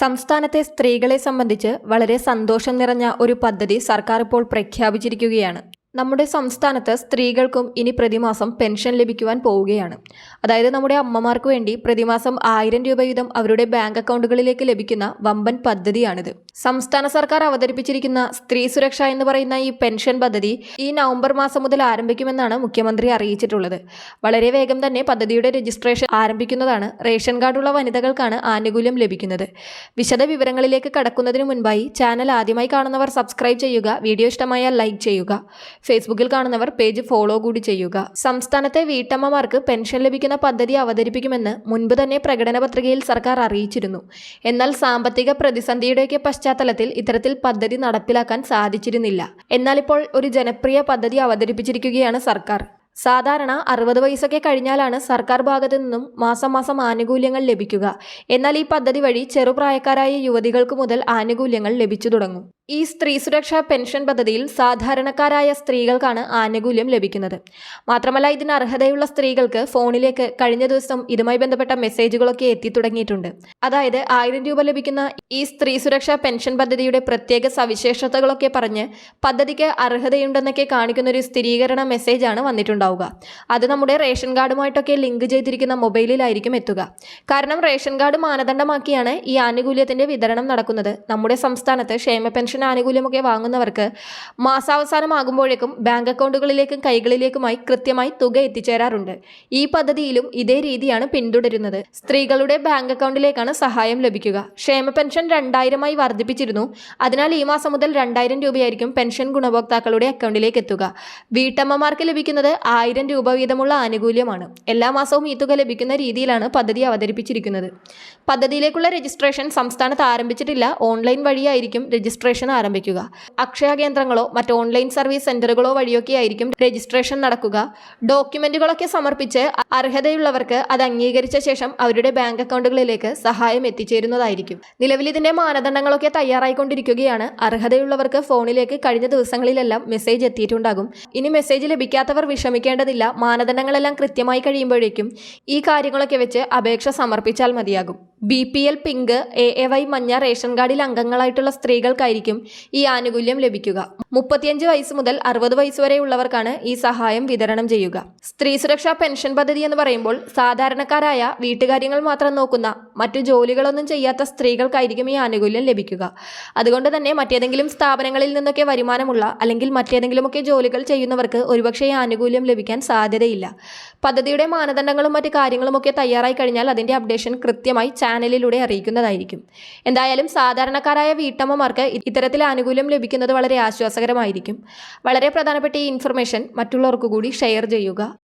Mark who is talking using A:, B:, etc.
A: സംസ്ഥാനത്തെ സ്ത്രീകളെ സംബന്ധിച്ച് വളരെ സന്തോഷം നിറഞ്ഞ ഒരു പദ്ധതി സർക്കാർ ഇപ്പോൾ പ്രഖ്യാപിച്ചിരിക്കുകയാണ്. നമ്മുടെ സംസ്ഥാനത്ത് സ്ത്രീകൾക്കും ഇനി പ്രതിമാസം പെൻഷൻ ലഭിക്കുവാൻ പോവുകയാണ്. അതായത് നമ്മുടെ അമ്മമാർക്ക് വേണ്ടി പ്രതിമാസം ആയിരം രൂപ വീതം അവരുടെ ബാങ്ക് അക്കൗണ്ടുകളിലേക്ക് ലഭിക്കുന്ന വമ്പൻ പദ്ധതിയാണിത്. സംസ്ഥാന സർക്കാർ അവതരിപ്പിച്ചിരിക്കുന്ന സ്ത്രീ സുരക്ഷ എന്ന് പറയുന്ന ഈ പെൻഷൻ പദ്ധതി ഈ നവംബർ മാസം മുതൽ ആരംഭിക്കുമെന്നാണ് മുഖ്യമന്ത്രി അറിയിച്ചിട്ടുള്ളത്. വളരെ വേഗം തന്നെ പദ്ധതിയുടെ രജിസ്ട്രേഷൻ ആരംഭിക്കുന്നതാണ് റേഷൻ കാർഡുള്ള വനിതകൾക്കാണ് ആനുകൂല്യം ലഭിക്കുന്നത്. വിശദ വിവരങ്ങളിലേക്ക് കടക്കുന്നതിന് മുൻപായി ചാനൽ ആദ്യമായി കാണുന്നവർ സബ്സ്ക്രൈബ് ചെയ്യുക വീഡിയോ ഇഷ്ടമായാൽ ലൈക്ക് ചെയ്യുക. ഫേസ്ബുക്കിൽ കാണുന്നവർ പേജ് ഫോളോ കൂടി ചെയ്യുക. സംസ്ഥാനത്തെ വീട്ടമ്മമാർക്ക് പെൻഷൻ ലഭിക്കുന്ന പദ്ധതി അവതരിപ്പിക്കുമെന്ന് മുൻപ് തന്നെ പ്രകടന പത്രികയിൽ സർക്കാർ അറിയിച്ചിരുന്നു. എന്നാൽ സാമ്പത്തിക പ്രതിസന്ധിയുടെയൊക്കെ പശ്ചാത്തലത്തിൽ ഇത്തരത്തിൽ പദ്ധതി നടപ്പിലാക്കാൻ സാധിച്ചിരുന്നില്ല. എന്നാൽ ഇപ്പോൾ ഒരു ജനപ്രിയ പദ്ധതി അവതരിപ്പിച്ചിരിക്കുകയാണ് സർക്കാർ. സാധാരണ അറുപത് വയസ്സൊക്കെ കഴിഞ്ഞാലാണ് സർക്കാർ ഭാഗത്തു നിന്നും മാസം മാസം ആനുകൂല്യങ്ങൾ ലഭിക്കുക. എന്നാൽ ഈ പദ്ധതി വഴി ചെറുപ്രായക്കാരായ യുവതികൾക്ക് മുതൽ ആനുകൂല്യങ്ങൾ ലഭിച്ചു തുടങ്ങും. ഈ സ്ത്രീ സുരക്ഷാ പെൻഷൻ പദ്ധതിയിൽ സാധാരണക്കാരായ സ്ത്രീകൾക്കാണ് ആനുകൂല്യം ലഭിക്കുന്നത്. മാത്രമല്ല ഇതിന് അർഹതയുള്ള സ്ത്രീകൾക്ക് ഫോണിലേക്ക് കഴിഞ്ഞ ദിവസം ഇതുമായി ബന്ധപ്പെട്ട മെസ്സേജുകളൊക്കെ എത്തി തുടങ്ങിയിട്ടുണ്ട്. അതായത് ആയിരം രൂപ ലഭിക്കുന്ന ഈ സ്ത്രീ സുരക്ഷാ പെൻഷൻ പദ്ധതിയുടെ പ്രത്യേക സവിശേഷതകളൊക്കെ പറഞ്ഞ് പദ്ധതിക്ക് അർഹതയുണ്ടെന്നൊക്കെ കാണിക്കുന്ന ഒരു സ്ഥിരീകരണ മെസ്സേജാണ് വന്നിട്ടുണ്ടാവുക. അത് നമ്മുടെ റേഷൻ കാർഡുമായിട്ടൊക്കെ ലിങ്ക് ചെയ്തിരിക്കുന്ന മൊബൈലിലായിരിക്കും എത്തുക. കാരണം റേഷൻ കാർഡ് മാനദണ്ഡമാക്കിയാണ് ഈ ആനുകൂല്യത്തിന്റെ വിതരണം നടക്കുന്നത്. നമ്മുടെ സംസ്ഥാനത്ത് ക്ഷേമ പെൻഷൻ ആനുകൂല്യമൊക്കെ വാങ്ങുന്നവർക്ക് മാസാവസാനമാകുമ്പോഴേക്കും ബാങ്ക് അക്കൗണ്ടുകളിലേക്കും കൈകളിലേക്കുമായി കൃത്യമായി തുക എത്തിച്ചേരാറുണ്ട്. ഈ പദ്ധതിയിലും ഇതേ രീതിയാണ് പിന്തുടരുന്നത്. സ്ത്രീകളുടെ ബാങ്ക് അക്കൗണ്ടിലേക്കാണ് സഹായം ലഭിക്കുക. ക്ഷേമ പെൻഷൻ രണ്ടായിരമായി വർദ്ധിപ്പിച്ചിരുന്നു. അതിനാൽ ഈ മാസം മുതൽ രണ്ടായിരം രൂപയായിരിക്കും പെൻഷൻ ഗുണഭോക്താക്കളുടെ അക്കൗണ്ടിലേക്ക് എത്തുക. വീട്ടമ്മമാർക്ക് ലഭിക്കുന്നത് ആയിരം രൂപ വീതമുള്ള ആനുകൂല്യമാണ്. എല്ലാ മാസവും ഈ തുക ലഭിക്കുന്ന രീതിയിലാണ് പദ്ധതി അവതരിപ്പിച്ചിരിക്കുന്നത്. പദ്ധതിയിലേക്കുള്ള രജിസ്ട്രേഷൻ സംസ്ഥാനത്ത് ആരംഭിച്ചിട്ടില്ല. ഓൺലൈൻ വഴിയായിരിക്കും ആരംഭിക്കുക. അക്ഷയ കേന്ദ്രങ്ങളോ മറ്റ് ഓൺലൈൻ സർവീസ് സെന്ററുകളോ വഴിയൊക്കെ ആയിരിക്കും രജിസ്ട്രേഷൻ നടക്കുക. ഡോക്യുമെന്റുകളൊക്കെ സമർപ്പിച്ച് അർഹതയുള്ളവർക്ക് അത് അംഗീകരിച്ച ശേഷം അവരുടെ ബാങ്ക് അക്കൗണ്ടുകളിലേക്ക് സഹായം എത്തിച്ചേരുന്നതായിരിക്കും. നിലവിൽ ഇതിന്റെ മാനദണ്ഡങ്ങളൊക്കെ തയ്യാറായിക്കൊണ്ടിരിക്കുകയാണ്. അർഹതയുള്ളവർക്ക് ഫോണിലേക്ക് കഴിഞ്ഞ ദിവസങ്ങളിലെല്ലാം മെസ്സേജ് എത്തിയിട്ടുണ്ടാകും. ഇനി മെസ്സേജ് ലഭിക്കാത്തവർ വിഷമിക്കേണ്ടതില്ല. മാനദണ്ഡങ്ങളെല്ലാം കൃത്യമായി കഴിയുമ്പോഴേക്കും ഈ കാര്യങ്ങളൊക്കെ വെച്ച് അപേക്ഷ സമർപ്പിച്ചാൽ മതിയാകും. B P L pink A A Y മഞ്ഞ റേഷൻ കാർഡിൽ അംഗങ്ങളായിട്ടുള്ള സ്ത്രീകൾക്കായിരിക്കും ഈ ആനുകൂല്യം ലഭിക്കുക. മുപ്പത്തിയഞ്ച് വയസ്സ് മുതൽ അറുപത് വയസ്സ് വരെയുള്ളവർക്കാണ് ഈ സഹായം വിതരണം ചെയ്യുക. സ്ത്രീ സുരക്ഷാ പെൻഷൻ പദ്ധതി എന്ന് പറയുമ്പോൾ സാധാരണക്കാരായ വീട്ടുകാര്യങ്ങൾ മാത്രം നോക്കുന്ന മറ്റു ജോലികളൊന്നും ചെയ്യാത്ത സ്ത്രീകൾക്കായിരിക്കും ഈ ആനുകൂല്യം ലഭിക്കുക. അതുകൊണ്ട് തന്നെ മറ്റേതെങ്കിലും സ്ഥാപനങ്ങളിൽ നിന്നൊക്കെ വരുമാനമുള്ള അല്ലെങ്കിൽ മറ്റേതെങ്കിലുമൊക്കെ ജോലികൾ ചെയ്യുന്നവർക്ക് ഒരുപക്ഷെ ഈ ആനുകൂല്യം ലഭിക്കാൻ സാധ്യതയില്ല. പദ്ധതിയുടെ മാനദണ്ഡങ്ങളും മറ്റു കാര്യങ്ങളുമൊക്കെ തയ്യാറായി കഴിഞ്ഞാൽ അതിന്റെ അപ്ഡേഷൻ കൃത്യമായി ചാനലിലൂടെ അറിയിക്കുന്നതായിരിക്കും. എന്തായാലും സാധാരണക്കാരായ വീട്ടമ്മമാർക്ക് ഇത്തരത്തിൽ ആനുകൂല്യം ലഭിക്കുന്നത് വളരെ ആശ്വാസകരമായിരിക്കും. വളരെ പ്രധാനപ്പെട്ട ഈ ഇൻഫർമേഷൻ മറ്റുള്ളവർക്ക് കൂടി ഷെയർ ചെയ്യുക.